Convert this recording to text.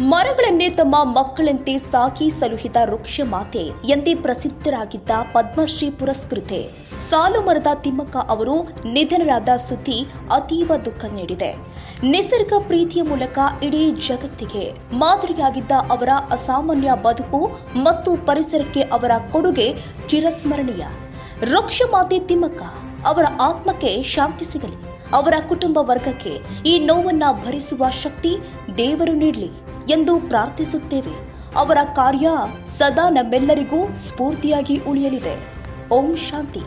ಮರಗಳನ್ನೇ ತಮ್ಮ ಮಕ್ಕಳಂತೆ ಸಾಕಿ ಸಲುಹಿದ ವೃಕ್ಷ ಮಾತೆ ಎಂದೇ ಪ್ರಸಿದ್ಧರಾಗಿದ್ದ ಪದ್ಮಶ್ರೀ ಪುರಸ್ಕೃತೆ. ಸಾಲು ಮರದ ತಿಮ್ಮಕ್ಕ ಅವರು ನಿಧನರಾದ ಸುದ್ದಿ ಅತೀವ ದುಃಖ ನೀಡಿದೆ. ನಿಸರ್ಗ ಪ್ರೀತಿಯ ಮೂಲಕ ಇಡೀ ಜಗತ್ತಿಗೆ ಮಾದರಿಯಾಗಿದ್ದ ಅವರ ಅಸಾಮಾನ್ಯ ಬದುಕು ಮತ್ತು ಪರಿಸರಕ್ಕೆ ಅವರ ಕೊಡುಗೆ ಚಿರಸ್ಮರಣೀಯ. ವೃಕ್ಷ ಮಾತೆ ತಿಮ್ಮಕ್ಕ ಅವರ ಆತ್ಮಕ್ಕೆ ಶಾಂತಿ ಸಿಗಲಿ. ಅವರ ಕುಟುಂಬ ವರ್ಗಕ್ಕೆ ಈ ನೋವನ್ನ ಭರಿಸುವ ಶಕ್ತಿ ದೇವರು ನೀಡಲಿ. ಎಂದು ಪ್ರಾರ್ಥಿಸುತ್ತೇವೆ. ಅವರ ಕಾರ್ಯ ಸದಾ ನಮ್ಮೆಲ್ಲರಿಗೂ ಸ್ಫೂರ್ತಿಯಾಗಿ ಉಳಿಯಲಿದೆ. ಓಂ ಶಾಂತಿ.